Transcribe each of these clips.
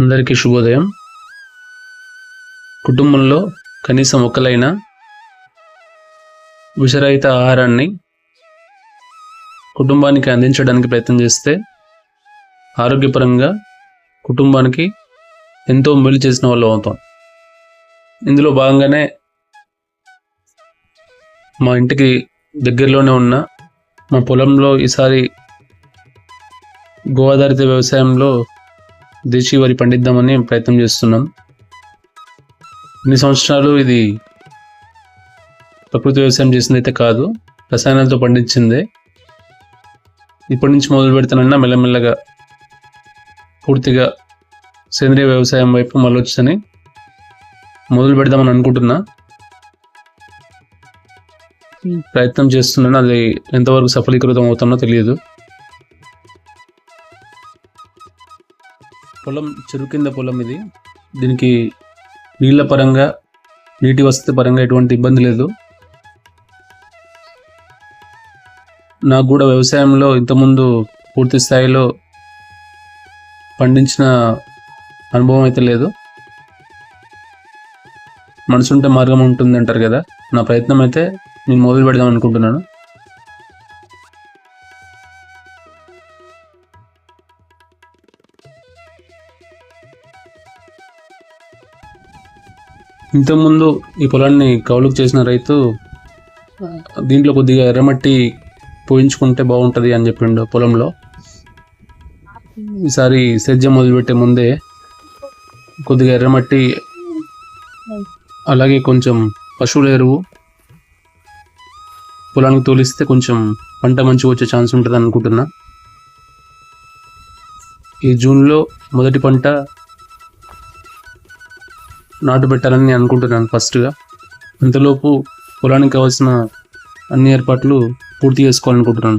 అందరికీ శుభోదయం. కుటుంబంలో కనీసం ఒకలైనా విషరహిత ఆహారాన్ని కుటుంబానికి అందించడానికి ప్రయత్నం చేస్తే ఆరోగ్యపరంగా కుటుంబానికి ఎంతో మేలు చేసిన వాళ్ళు అవుతాం. ఇందులో భాగంగానే మా ఇంటికి దగ్గరలోనే ఉన్న మా పొలంలో ఈసారి గోదావరి వ్యవసాయంలో దేశీ వరి పండిద్దామని ప్రయత్నం చేస్తున్నాం. ఇన్ని సంవత్సరాలు ఇది ప్రకృతి వ్యవసాయం చేసింది అయితే కాదు రసాయనాలతో పండించిందే. ఇప్పటి నుంచి మొదలు పెడతానన్నా మెల్లమెల్లగా పూర్తిగా సేంద్రియ వ్యవసాయం వైపు మళ్ళొచ్చని మొదలు పెడదామని అనుకుంటున్నా. ప్రయత్నం చేస్తున్నాను అది ఎంతవరకు సఫలీకృతం అవుతానో తెలియదు. పొలం చెరువు కింద పొలం ఇది. దీనికి నీళ్ళ పరంగా నీటి వసతి పరంగా ఎటువంటి ఇబ్బంది లేదు. నాకు కూడా వ్యవసాయంలో ఇంతకుముందు పూర్తి స్థాయిలో పండించిన అనుభవం అయితే లేదు. మనసుంటే మార్గం ఉంటుంది అంటారు కదా. నా ప్రయత్నం అయితే నేను మొదలు పెడదాం అనుకుంటున్నాను. ఇంతకుముందు ఈ పొలాన్ని కౌలుకు చేసిన రైతు దీంట్లో కొద్దిగా ఎర్రమట్టి పోయించుకుంటే బాగుంటుంది అని చెప్పిండు పొలంలో. ఈసారి సేద్యం మొదలుపెట్టే ముందే కొద్దిగా ఎర్రమట్టి అలాగే కొంచెం పశువుల ఎరువు పొలానికి తోలిస్తే కొంచెం పంట మంచిగా వచ్చే ఛాన్స్ ఉంటుంది అనుకుంటున్నా ఈ జూన్లో మొదటి పంట నాటు పెట్టాలని నేను అనుకుంటున్నాను ఫస్ట్గా. అంతలోపు పొలానికి కావాల్సిన అన్ని ఏర్పాట్లు పూర్తి చేసుకోవాలనుకుంటున్నాను.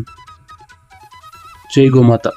జై గోమాత.